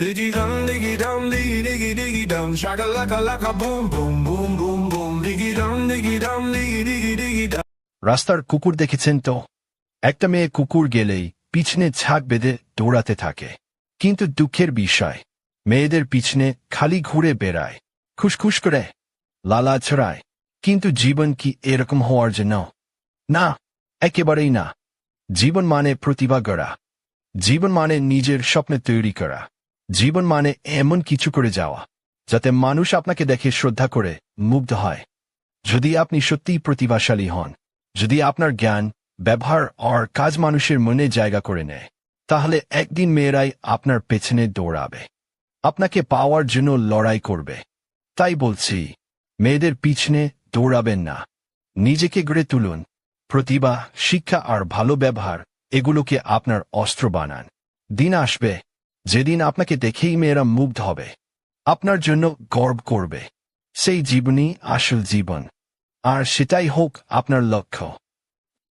Diggy dum, diggy dum, diggy diggy diggy dum, shaka laka laka boom boom boom boom boom, diggy dum, diggy dum, diggy diggy diggy dum. রাস্তার কুকুর দেখেছেন তো? একটা মেয়ে কুকুর গেলেই পিছনে ছাক বেঁধে দৌড়াতে থাকে। কিন্তু দুঃখের বিষয় মেয়েদের পিছনে খালি ঘুরে বেড়ায়। খুশখুশ করে লালা ছড়ায়। কিন্তু জীবন কি এরকম হওয়ার জন্য? না একেবারেই না। জীবন মানে প্রতিভা গড়া। জীবন মানে নিজের স্বপ্নে তৈরি করা। জীবন মানে এমন কিছু করে যাওয়া, যাতে মানুষ আপনাকে দেখে শ্রদ্ধা করে মুগ্ধ হয়। যদি আপনি সত্যিই প্রতিভাশালী হন, যদি আপনার জ্ঞান, ব্যবহার আর কাজ মানুষের মনে জায়গা করে নেয়, তাহলে একদিন মেয়েরাই আপনার পেছনে দৌড়াবে। আপনাকে পাওয়ার জন্য লড়াই করবে। তাই বলছি, মেয়েদের পিছনে দৌড়াবেন না। নিজেকে গড়ে তুলুন। প্রতিভা, শিক্ষা আর ভালো ব্যবহার, এগুলোকে আপনার অস্ত্র বানান। দিন আসবে যেদিন আপনাকে দেখেই মেয়েরা মুগ্ধ হবে, আপনার জন্য গর্ব করবে। সেই জীবনই আসল জীবন, আর সেটাই হোক আপনার লক্ষ্য।